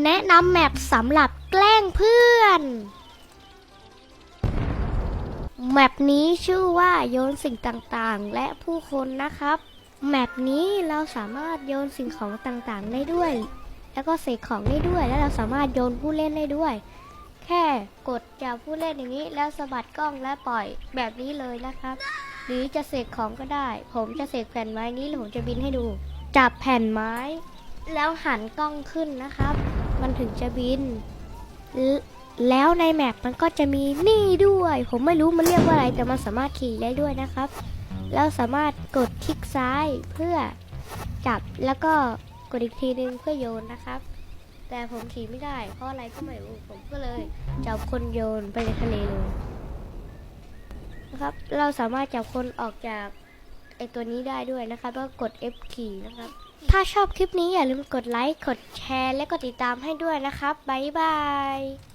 แนะนำแมปสำหรับแกล้งเพื่อน แมปนี้ชื่อว่าโยนสิ่งต่างๆ และผู้คนนะครับ แมปนี้เราสามารถโยนสิ่งของต่างๆ ได้ด้วย แล้วก็เสกของได้ด้วย และเราสามารถโยนผู้เล่นได้ด้วย แค่กดจับผู้เล่นอย่างนี้ แล้วสะบัดกล้องและปล่อยแบบนี้เลยนะครับ หรือจะเสกของก็ได้ ผมจะเสกแผ่นไม้นี้แล้วผมจะบินให้ดู จับแผ่นไม้ แล้วหันกล้องขึ้นนะครับ มันถึงจะบิน แล้วในแมปมันก็จะมีนี่ด้วย ผมไม่รู้มันเรียกว่าอะไร แต่มันสามารถขี่ได้ด้วยนะครับ แล้วสามารถกดคลิกซ้ายเพื่อจับแล้วก็กดอีกทีนึงเพื่อโยนนะครับ แต่ผมขี่ไม่ได้ เพราะอะไรก็ไม่รู้ผมก็เลยจับคนโยนไปในทะเลเลยนะครับ เราสามารถจับคนออกจาก อตัวนี้ได้ด้วยนะครับก็กด F ขี่นะครับ ถ้าชอบคลิปนี้อย่าลืมกดไลค์ กดแชร์ และกดติดตามให้ด้วยนะครับ บ๊ายบาย